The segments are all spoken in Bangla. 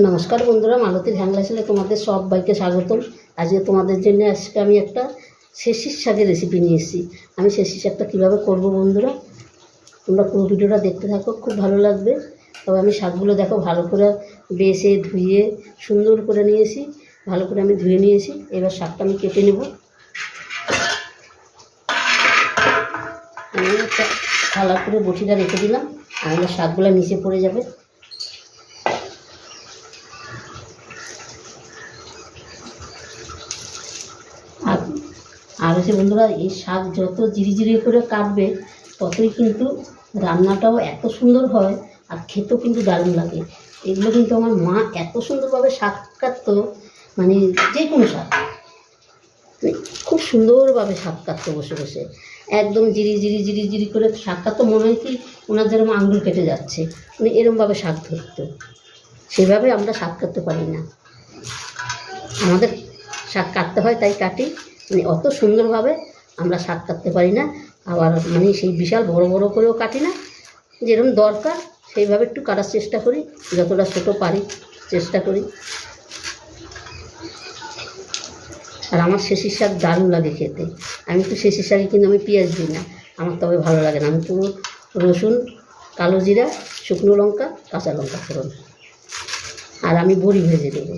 নমস্কার বন্ধুরা, মালতীর হ্যাংলাসেলে তোমাদের সবাইকে স্বাগতম। আজকে তোমাদের জন্য আজকে আমি একটা শেষির শাকের রেসিপি নিয়ে এসেছি। আমি শেষির শাকটা কীভাবে করব বন্ধুরা, তোমরা পুরো ভিডিওটা দেখতে থাকো, খুব ভালো লাগবে। তবে আমি শাকগুলো দেখো, ভালো করে বেছে ধুয়ে সুন্দর করে নিয়েছি, ভালো করে আমি ধুয়ে নিয়েছি। এবার শাকটা আমি কেটে নেব। আমি একটা থালা করে বটিটা রেখে দিলাম, আর শাকগুলো নিচে পড়ে যাবে আর হচ্ছে বন্ধুরা, এই শাক যত জিরি করে কাটবে, ততই কিন্তু রান্নাটাও এত সুন্দর হয় আর খেতেও কিন্তু দারুণ লাগে। এগুলো কিন্তু আমার মা এত সুন্দরভাবে শাক কাটতো মানে যে কোনো শাক। খুব সুন্দরভাবে শাক কাটতো বসে বসে। একদম জিরি জিরি জিরি জিরি করে শাক কাটতো, মনে হয় কি ওনার যেরকম আঙুল কেটে যাচ্ছে মানে এরমভাবে শাক ধরতো। সেভাবে আমরা শাক কাটতে পারি না। আমাদের শাক কাটতে হয়, তাই কাটি। মানে অত সুন্দরভাবে আমরা শাক কাটতে পারি না, আবার মানে সেই বিশাল বড় বড় করেও কাটি না। যেরকম দরকার, সেইভাবে একটু কাটার চেষ্টা করি, যতটা ছোটো পারি চেষ্টা করি। আর আমার শেষির শাক দারুণ লাগে খেতে। আমি একটু শেষির শাকে কিন্তু আমি পেঁয়াজ দিই না, আমার তবে ভালো লাগে না। আমি পুরো রসুন, কালো জিরা, শুকনো লঙ্কা, কাঁচা লঙ্কা ফোড়ন। আর আমি বড়ি ভেজে দেবো।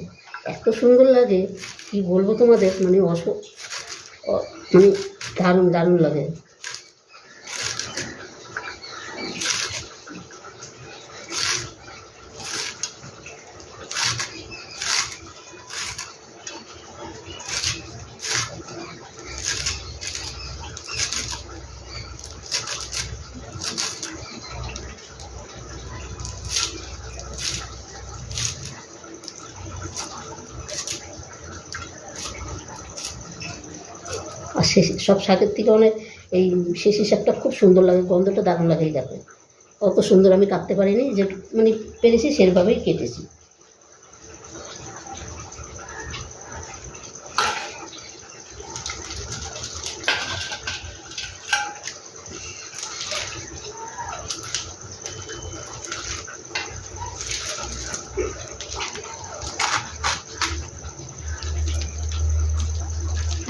এত সুন্দর লাগে, কি বলব তোমাদের? মানে অস দারুণ দারুণ লাগে। সব শাকের থেকে অনেক এই শেষি শাকটা খুব সুন্দর লাগে, গন্ধটা দারুণ লাগে এই দেখো। অত সুন্দর আমি কাটতে পারিনি, যে মানে পেরেছি সেরভাবেই কেটেছি।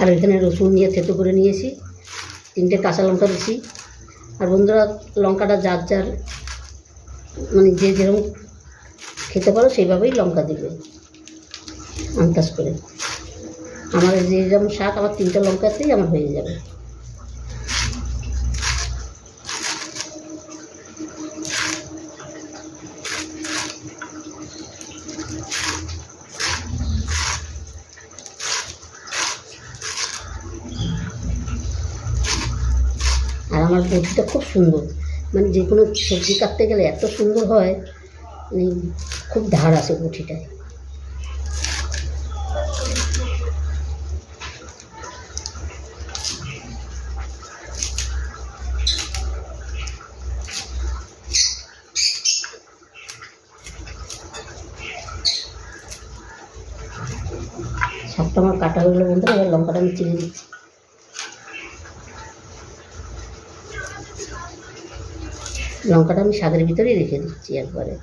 আর এখানে রসুন নিয়ে থেতো করে নিয়েছি। তিনটে কাঁচা লঙ্কা দিয়েছি আর বন্ধুরা, লঙ্কাটা যার যার মানে যে যেরকম খেতে পারো, সেইভাবেই লঙ্কা দিবে। আন্দাজ করে। আমার যে যেরকম শাক, আমার তিনটে লঙ্কাতেই আমার হয়ে যাবে আর আমার বটিটা খুব সুন্দর। মানে যে কোনো সবজি কাটতে গেলে এত সুন্দর হয় মানে খুব ধার আছে বটিটায় শাকটা আমার কাটা হয়ে গেলো বন্ধুরা, এবার লঙ্কাটা আমি চিনি দিচ্ছি। লঙ্কাটা আমি শাকের ভিতরেই রেখে দিচ্ছি একবারে।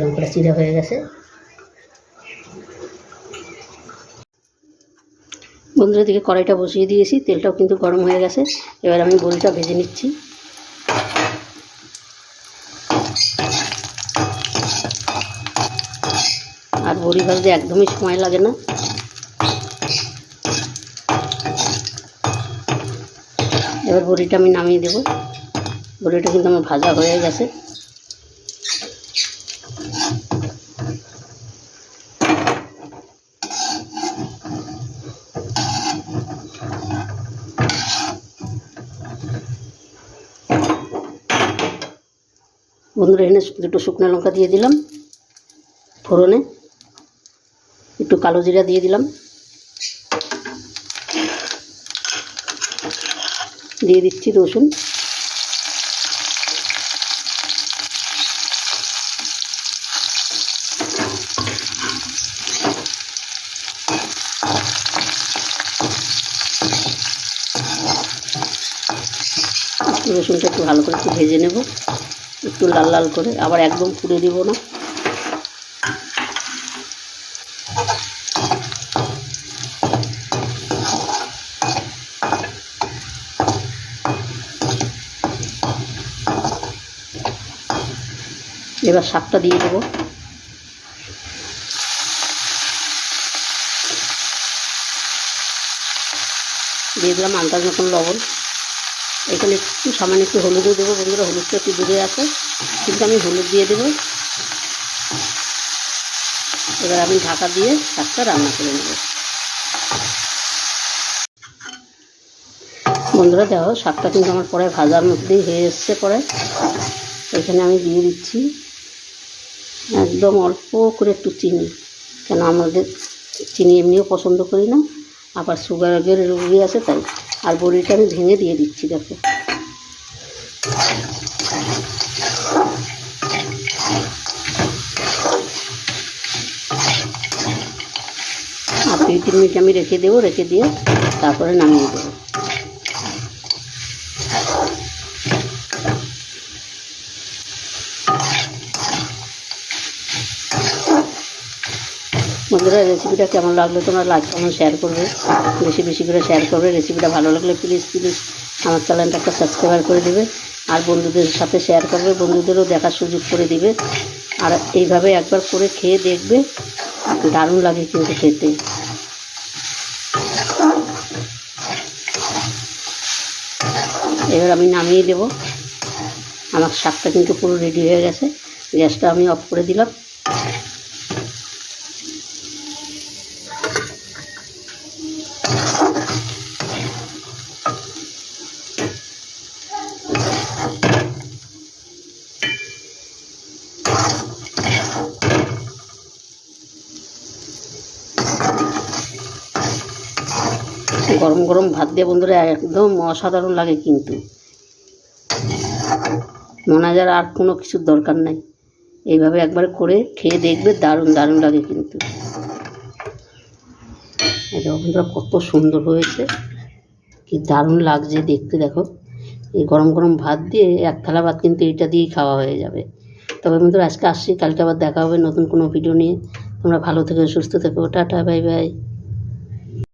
লঙ্কাটা চিরা হয়ে গেছে। বন্ধুরা দিকে কড়াইটা বসিয়ে দিয়েছি, তেলটাও কিন্তু গরম হয়ে গেছে। এবার আমি বড়িটা ভেজে নিচ্ছি। আর বড়ি ভাজতে একদমই সময় লাগে না। এবার বড়িটা আমি নামিয়ে দেবো। বড়িটা কিন্তু আমার ভাজা হয়ে গেছে। বন্ধুরা, এখানে দুটো শুকনো লঙ্কা দিয়ে দিলাম ফোড়নে। একটু কালো জিরা দিয়ে দিলাম। দিয়ে দিচ্ছি রসুন। রসুনটা একটু ভালো করে একটু ভেজে নেব। একটু লাল লাল করে, আবার একদম পুড়ে দিব না। এবার শাকটা দিয়ে দেবো। দিয়ে দিলাম আন্দাজ মতন লবণ। এখানে একটু সামান্য একটু হলুদও দেবো বন্ধুরা, হলুদটা একটু দূরে আছে। কিন্তু আমি হলুদ দিয়ে দেবো। এবার আমি ঢাকা দিয়ে শাকটা রান্না করে নেব। বন্ধুরা দেখো শাকটা কিন্তু আমার পরে ভাজার মধ্যেই হয়ে এসছে পরে। এখানে আমি দিয়ে দিচ্ছি একদম অল্প করে একটু চিনি। কেন আমাদের চিনি এমনিও পছন্দ করি না, আবার সুগারের রুগী আছে তাই। আর বড়িটা আমি ভেঙে দিয়ে দিচ্ছি, দেখো। আর দুই তিন মিনিট আমি রেখে দেবো, রেখে দিয়ে তারপরে নামিয়ে দেবো। বন্ধুরা রেসিপিটা কেমন লাগল তোমরা লাইক কেমন শেয়ার করবে। বেশি বেশি করে শেয়ার করবে। রেসিপিটা ভালো লাগলে প্লিজ প্লিজ আমার চ্যানেলটা একটা সাবস্ক্রাইব করে দেবে আর বন্ধুদের সাথে শেয়ার করবে। বন্ধুদেরও দেখার সুযোগ করে দিবে। আর এইভাবে একবার করে খেয়ে দেখবে। দারুণ লাগে কিন্তু খেতে। এবার আমি নামিয়ে দেব। আমার শাকটা কিন্তু পুরো রেডি হয়ে গেছে। গ্যাসটা আমি অফ করে দিলাম। গরম গরম ভাত দিয়ে বন্ধুরা একদম অসাধারণ লাগে কিন্তু। মনে হয় আর কোনো কিছুর দরকার নাই। এইভাবে একবার করে খেয়ে দেখবে দারুণ দারুণ লাগে কিন্তু। বন্ধুরা কত সুন্দর হয়েছে। কি দারুণ লাগছে দেখতে দেখো। এই গরম গরম ভাত দিয়ে এক থালা ভাত কিন্তু এইটা দিয়েই খাওয়া হয়ে যাবে। তবে বন্ধুরা আজকে আসছি, কালকে আবার দেখা হবে নতুন কোনো ভিডিও নিয়ে। তোমরা ভালো থেকো, সুস্থ থেকো, টাটা বাই বাই